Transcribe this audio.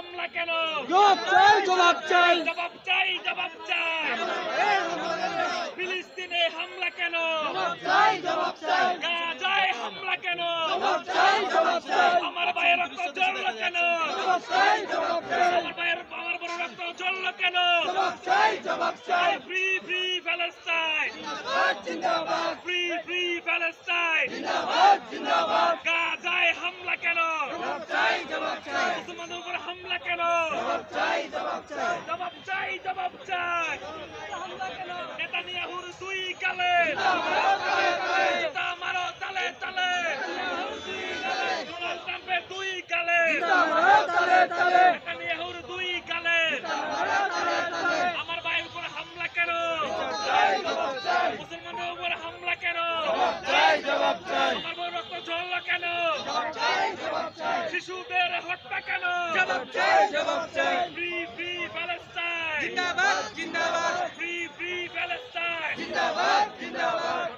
হামলা কেন? জবাব চাই জবাব চাই। জবাব চাই জবাব চাই। ফিলিস্তিনে হামলা কেন? চাই জবাব চাই। গাজায় হামলা কেন? জবাব চাই জবাব চাই। আমার ভাইয়ের রক্ত জ্বলল কেন? জবাব চাই জবাব চাই। আমার ভাইয়ের আমার বড় রক্ত জ্বলল কেন? জবাব চাই জবাব চাই। ফ্রি ফ্রি প্যালেস্টাইন জিন্দাবাদ জিন্দাবাদ। ফ্রি ফ্রি প্যালেস্টাইন জিন্দাবাদ জিন্দাবাদ। গাজায় হামলা কেন? জবাব চাই জবাব চাই। মুসলমানদের উপর হামলা কেন? জবাব চাই জবাব চাই। জবাব চাই জবাব চাই। নেতানিয়াহুর দুই কালে জুতা মারো তালে তালে। ডোনাল্ড ট্রাম্পের দুই কালে তালে তালে নেতানিয়াহুর দুই কালে আমার ভাইয়ের উপর হামলা কেন? চাই জবাব মুসলমানদের উপর হামলা কেন? চাই জবাব চাই আমার বউ রক্ত ঝরল কেন চাই জবাব চাই শিশুদের হত্যা কেন? জবাব চাই জবাব চাই। ফ্রি ফ্রি প্যালেস্টাইন জিন্দাবাদ জিন্দাবাদ। ফ্রি ফ্রি প্যালেস্টাইন জিন্দাবাদ।